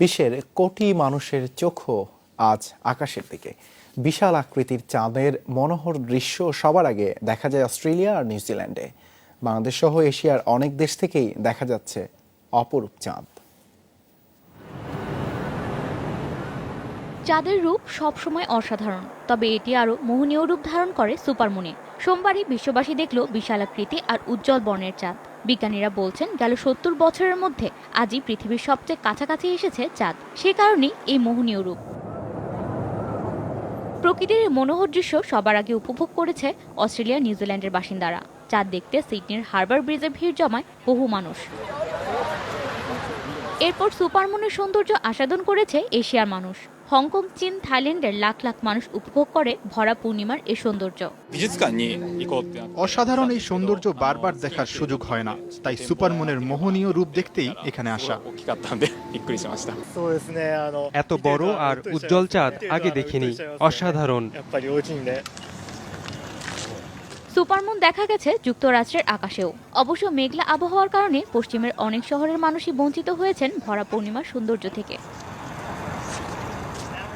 বিশ্বের কোটি মানুষের চোখও আজ আকাশের দিকে। বিশাল আকৃতির চাঁদের মনোহর দৃশ্য সবার আগে দেখা যায় অস্ট্রেলিয়া আর নিউজিল্যান্ডে বাংলাদেশ সহ এশিয়ার অনেক দেশ থেকেই দেখা যাচ্ছে অপরূপ চাঁদ। চাঁদের রূপ সবসময় অসাধারণ, তবে এটি আরও মোহনীয় রূপ ধারণ করে সুপারমুনে। সোমবারই বিশ্ববাসী দেখল বিশালাকৃতি আর উজ্জ্বল বর্ণের চাঁদ। বিজ্ঞানীরা বলছেন, গেল সত্তর বছরের মধ্যে আজই পৃথিবীর সবচেয়ে কাছাকাছি এসেছে চাঁদ। সে কারণেই এই মোহনীয় রূপ। প্রকৃতির মনোহর দৃশ্য সবার আগে উপভোগ করেছে অস্ট্রেলিয়া, নিউজিল্যান্ডের বাসিন্দারা। চাঁদ দেখতে সিডনির হারবার ব্রিজে ভিড় জমায় বহু মানুষ। এরপর সুপারমুনের সৌন্দর্য আস্বাদন করেছে এশিয়ার মানুষ। হংকং চীন থাইল্যান্ডের লাখ লাখ মানুষ উপভোগ করে ভরা পূর্ণিমার এই সৌন্দর্য। অসাধারণ এই সৌন্দর্য বারবার দেখার সুযোগ হয় না তাই সুপারমনের মোহনীয় রূপ দেখতেই এখানে আসা। এত বড় আর উজ্জ্বল চাঁদ আগে দেখিনি অসাধারণ। সুপারমুন দেখা গেছে যুক্তরাষ্ট্রের আকাশেও। অবশ্য মেঘলা আবহাওয়ার কারণে পশ্চিমের অনেক শহরের মানুষই বঞ্চিত হয়েছেন ভরা পূর্ণিমার সৌন্দর্য থেকে।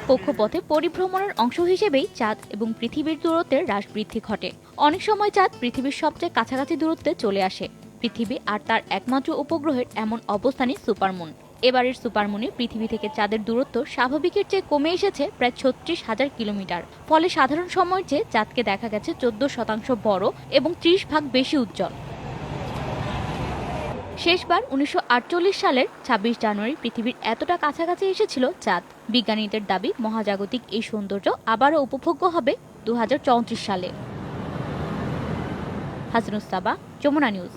কক্ষপথে পরিভ্রমণের অংশ হিসেবেই চাঁদ এবং পৃথিবীর দূরত্বের হ্রাস বৃদ্ধি ঘটে। অনেক সময় চাঁদ পৃথিবীর সবচেয়ে কাছাকাছি দূরত্বে চলে আসে। পৃথিবী আর তার একমাত্র উপগ্রহের এমন অবস্থানই সুপারমুন। এবারের সুপারমুনে পৃথিবী থেকে চাঁদের দূরত্ব স্বাভাবিকের চেয়ে কমে এসেছে প্রায় ছত্রিশ হাজার কিলোমিটার। ফলে সাধারণ সময়ের চেয়ে চাঁদকে দেখা গেছে চোদ্দ শতাংশ বড় এবং ত্রিশ ভাগ বেশি উজ্জ্বল। শেষবার উনিশশো আটচল্লিশ সালের ছাব্বিশ জানুয়ারি পৃথিবীর এতটা কাছাকাছি এসেছিল চাঁদ। বিজ্ঞানীদের দাবি, মহাজাগতিক এই সৌন্দর্য আবারও উপভোগ্য হবে দু হাজার চৌত্রিশ সালে। হাসনুস সাবা, যমুনা নিউজ।